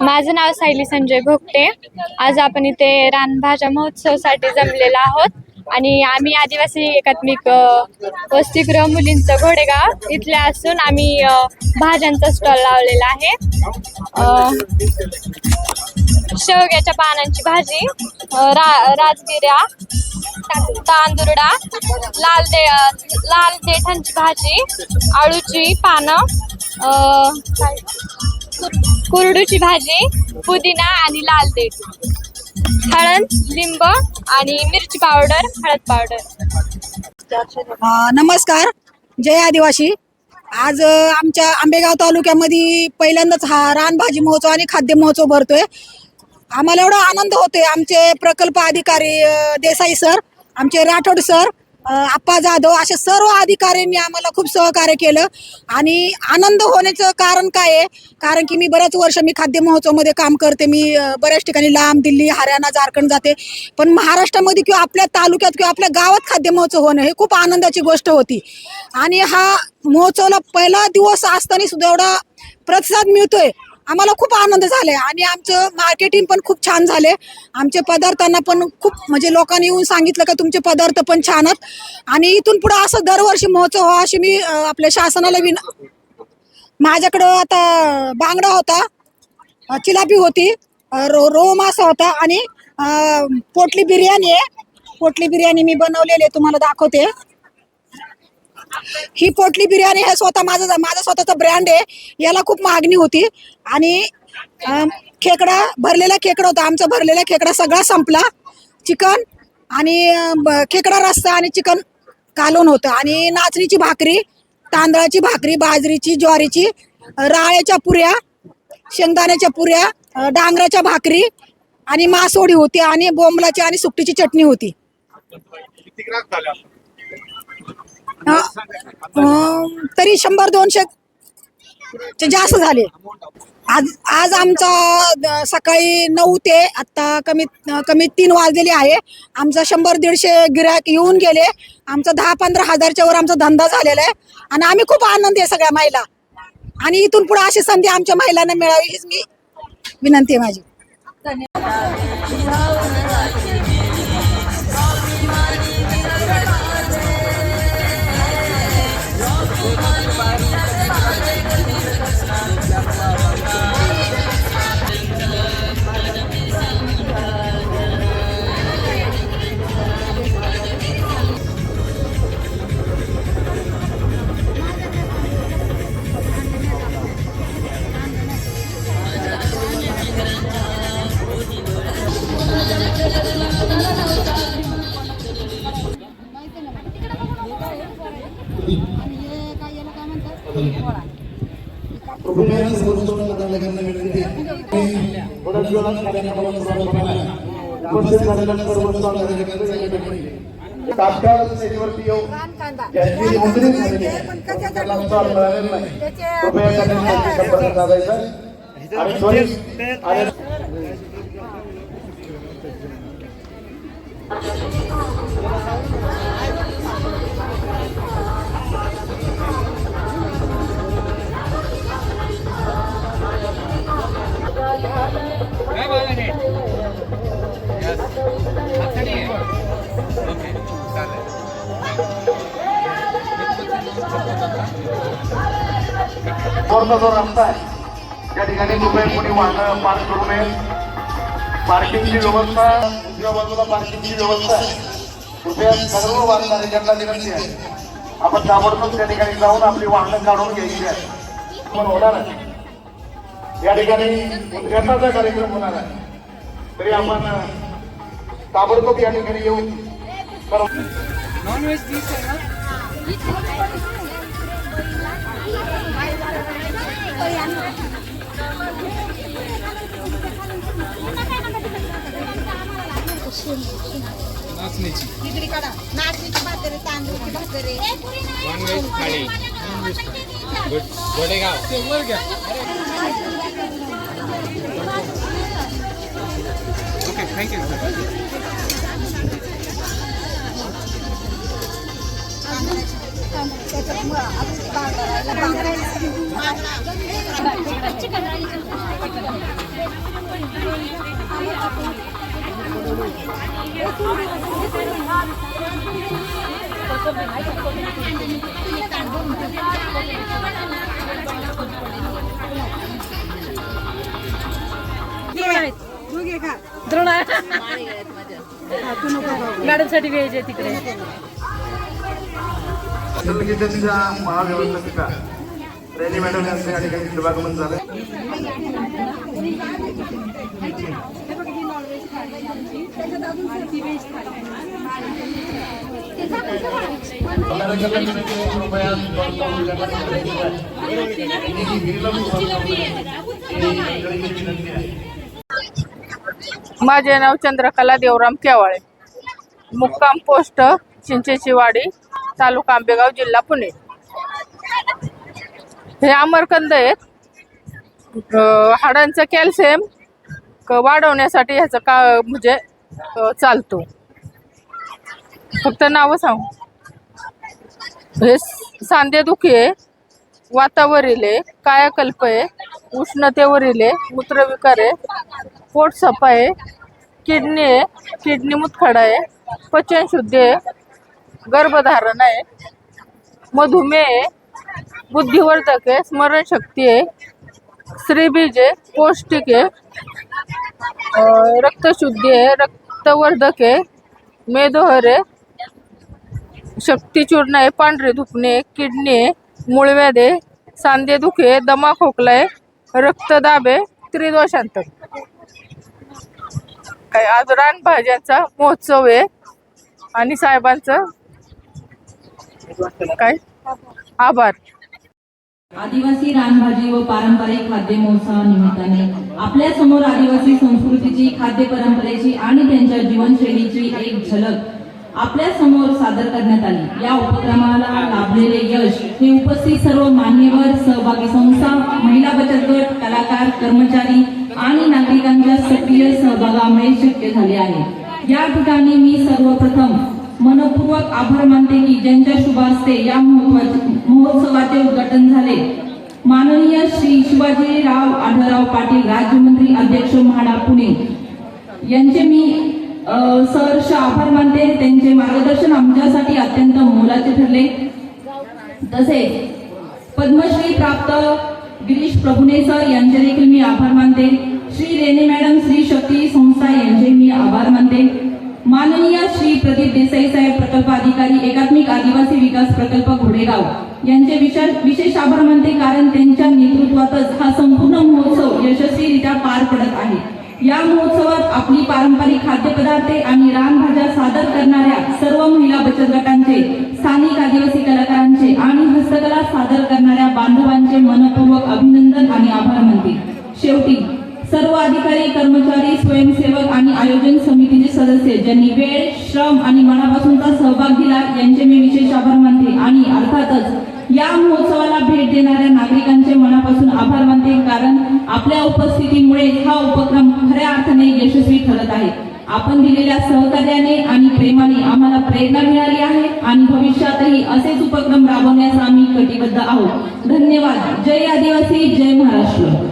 माझं नाव सायली संजय भोगटे. आज आपण इथे रानभाज्या महोत्सवसाठी जमलेलो आहोत. आणि आम्ही आदिवासी एकात्मिक वसतिगृह मुलींचं घोडेगाव इथले असून आम्ही भाज्यांचा स्टॉल लावलेला आहे. अ, शेवग्याच्या पानांची भाजी रा राजगिऱ्या तांदुरडा लाल दे लाल देठांची भाजी आळूची पानं कुरडूची भाजी पुदिना आणि लाल देठ. हळद लिंब आणि मिरची पावडर हळद पावडर. नमस्कार. जय आदिवासी. आज आमच्या आंबेगाव तालुक्यामध्ये पहिल्यांदाच हा रानभाजी महोत्सव आणि खाद्य महोत्सव भरतोय. आम्हाला एवढा आनंद होतोय. आमचे प्रकल्प अधिकारी देसाई सर आमचे राठोड सर आप्पा जाधव अशा सर्व अधिकाऱ्यांनी आम्हाला खूप सहकार्य केलं. आणि आनंद होण्याचं कारण काय आहे? कारण की मी बऱ्याच वर्ष मी खाद्य महोत्सवमध्ये काम करते. मी बऱ्याच ठिकाणी लांब दिल्ली हरियाणा झारखंड जाते. पण महाराष्ट्रामध्ये किंवा आपल्या तालुक्यात किंवा आपल्या गावात खाद्य महोत्सव होणं हे खूप आनंदाची गोष्ट होती. आणि हा महोत्सवला पहिला दिवस असताना सुद्धा एवढा प्रतिसाद मिळतोय. आम्हाला खूप आनंद झाले आणि आमचं मार्केटिंग पण खूप छान झाले आमचे पदार्थांना पण खूप म्हणजे लोकांनी येऊन सांगितलं का तुमचे पदार्थ पण छान आहेत. आणि इथून पुढे असं दरवर्षी महोत्सव व्हावा अशी मी आपल्या शासनाला विन माझ्याकडं आता बांगडा होता चिलापी होती रो रो मासा होता आणि पोटली बिर्याणी आहे. पोटली बिर्याणी मी बनवलेली आहे तुम्हाला दाखवते. ही पोटली बिर्याणी हे स्वतः माझं माझा स्वतःचा ब्रँड आहे. याला खूप मागणी होती. आणि खेकडा भरलेला खेकडा होता. आमचा भरलेला खेकडा सगळा संपला. चिकन आणि खेकडा रस्सा आणि चिकन कालून होतं. आणि नाचणीची भाकरी तांदळाची भाकरी बाजरीची ज्वारीची राळ्याच्या पुऱ्या शेंगदाण्याच्या पुऱ्या डांगराच्या भाकरी आणि मासोडी होती आणि बोंबलाची आणि सुकटीची चटणी होती किती ग्राहक झाले आपण? अ, अं, तरी शंभर दोनशे चे जास्त झाले. आज आज आमचा द- सकाळी नऊ ते आत्ता कमीत कमीत तीन वाजलेले आहे. आमचा शंभर दीडशे गिरायक येऊन गेले. आमचा दहा पंधरा हजारच्या वर आमचा धंदा झालेला आहे. आणि आम्ही खूप आनंदी आहे सगळ्या महिला. आणि इथून पुढे अशी संधी आमच्या महिलांना मिळावी हीच मी विनंती आहे माझी. तात्काळ स्टेजवरती येऊ ज्यांची नोंदणी झालेली आहे त्यांना स्थान मिळालेलं नाही कृपया त्यांनी संपर्क साधायचा आणि त्वरित आणि पूर्ण जो रस्ता आहे त्या ठिकाणी कृपया कोणी वाहनं पार्क करू नये. पार्किंगची व्यवस्था उजव्या बाजूला पार्किंगची व्यवस्था आहे. कृपया सर्व वाहनधारकांना विनंती आहे. आपण ताबडतोब त्या ठिकाणी जाऊन आपली वाहनं काढून घ्यायची आहे. पण होणार आहे. या ठिकाणी उद्घाटनाचा कार्यक्रम होणार आहे तरी आपण अ, ताबडतोब या ठिकाणी येऊ तर नाचणीची भाकरी तांदूळची भाकरी ఓకే థ్యాంక్ యూ సార్ गाड्यांसाठी वेळ तिकडे. संगीताच्या महाव्यवस्थापिका रेनी मॅडम यांचं या ठिकाणी शुभागमन झालं. माझे नाव चंद्रकला देवराम केवाळे. मुक्काम पोस्ट चिंचेची वाडी तालुका आंबेगाव जिल्हा पुणे. हे अमरकंद आहेत. हाडांचं कॅल्शियम क- वाढवण्यासाठी ह्याचं का म्हणजे चालतो. फक्त नावं सांगू. हे सांधेदुखी आहे वातावरील आहे कायाकल्प आहे. उष्णतेवरील आहे मूत्रविकार आहे पोटसफा आहे किडनी आहे किडनी मुतखडा आहे पचनशुद्धी आहे गर्भधारण आहे मधुमेह आहे बुद्धिवर्धक आहे स्मरणशक्ती आहे श्रीबीज आहे पौष्टिक आहे रक्तशुद्धी आहे रक्तवर्धक आहे मेदोहर आहे शक्तिचूर्ण आहे पांढरे दुखणे किडनी आहे मूळव्याध आहे सांधेदुखी दमा खोकला आहे रक्तदाब आहे त्रिदोषांतर काय आज रानभाज्यांचा महोत्सव आहे. आणि साहेबांचं काय? आभार. आदिवासी रानभाजी व पारंपरिक खाद्य महोत्सवानिमित्ताने आपल्यासमोर आदिवासी संस्कृतीची खाद्य परंपरेची आणि त्यांच्या जीवनशैलीची एक झलक आपल्यासमोर सादर करण्यात आली. या उपक्रमाला लाभलेले यश हे उपस्थित सर्व मान्यवर सहभागी संस्था महिला बचत गट कलाकार कर्मचारी आणि नागरिकांच्या सक्रिय सहभागामुळे शक्य झाले आहे. या ठिकाणी मी सर्वप्रथम मनपूर्वक आभार मानते की ज्यांच्या शुभास्ते या महोत्सवाचे उद्घाटन झाले. माननीय श्री शिवाजीराव आढळराव पाटील राज्यमंत्री अध्यक्ष म्हाडा पुणे. यांचे मी सर आभार मानते. त्यांचे मार्गदर्शन आमच्यासाठी अत्यंत मोलाचे ठरले. तसेच पद्मश्री प्राप्त गिरीश प्रभुने सर यांचे देखील मी आभार मानते. श्री रेणे मॅडम श्री शक्ती संस्था यांचे मी आभार मानते. माननीय श्री प्रदीप देसाई साहेब प्रकल्प अधिकारी एकात्मिक आदिवासी विकास प्रकल्प घोडेगाव यांचे विशेष आभार मानते कारण त्यांच्या नेतृत्वातच हा संपूर्ण महोत्सव यशस्वीरित्या पार पडत आहे. या महोत्सवात आपली पारंपरिक खाद्यपदार्थे आणि रानभाज्या सादर करणाऱ्या सर्व महिला बचत गटांचे स्थानिक आदिवासी कलाकारांचे आणि हस्तकला सादर करणाऱ्या बांधवांचे मनपूर्वक अभिनंदन आणि आभार मानते. शेवटी सर्व अधिकारी कर्मचारी स्वयंसेवक आणि आयोजन समितीचे सदस्य ज्यांनी वेळ श्रम आणि मनापासूनचा सहभाग दिला यांचे मी विशेष आभार मानते आणि अर्थातच या महोत्सवाला भेट देणाऱ्या नागरिकांचे मनापासून आभार मानते कारण आपल्या उपस्थितीमुळे हा उपक्रम खऱ्या अर्थाने यशस्वी ठरत आहे. आपण दिलेल्या सहकार्याने आणि प्रेमाने आम्हाला प्रेरणा मिळाली आहे आणि भविष्यातही असेच उपक्रम राबवण्यास आम्ही कटिबद्ध आहोत. धन्यवाद. जय आदिवासी जय महाराष्ट्र.